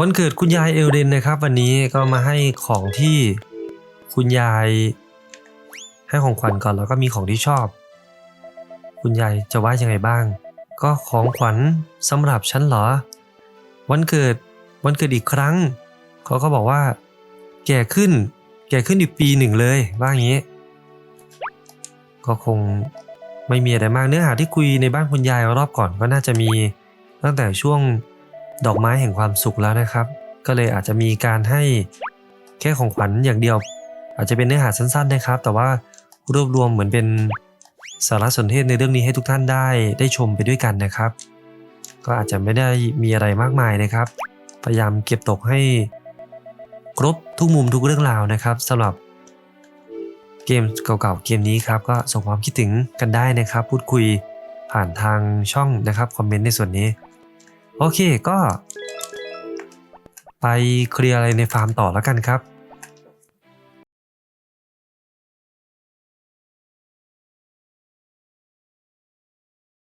วันเกิดคุณยายเอลเดนนะครับ วันนี้ก็มาให้ของที่คุณยาย ให้ของขวัญก่อนแล้วก็มีของที่ชอบ คุณยายจะว่ายังไงบ้าง ก็ของขวัญสำหรับฉันเหรอ วันเกิดวันเกิดอีกครั้งเขาก็บอกว่า แก่ขึ้น แก่ขึ้นอีกปีหนึ่งเลยว่าอย่างนี้ ก็คงไม่มีอะไรมากเนื้อหาที่คุยในบ้านคุณยายรอบก่อนก็น่าจะมีตั้งแต่ช่วง ดอกไม้แห่งความสุขแล้วนะครับ ก็เลยอาจจะมีการให้แค่ของขวัญอย่างเดียว อาจจะเป็นเนื้อหาสั้นๆนะครับ แต่ว่ารวบรวมเหมือนเป็นสารสนเทศในเรื่องนี้ให้ทุกท่านได้ได้ชมไปด้วยกันนะครับ ก็อาจจะไม่ได้มีอะไรมากมายนะครับ พยายามเก็บตกให้ครบทุกมุมทุกเรื่องราวนะครับสำหรับเกมเก่าๆเกมนี้ครับก็ส่งความคิดถึงกันได้นะครับ พูดคุยผ่านทางช่องนะครับคอมเมนต์ในส่วนนี้ โอเคก็ ไปเคลียร์อะไรในฟาร์มต่อแล้วกันครับ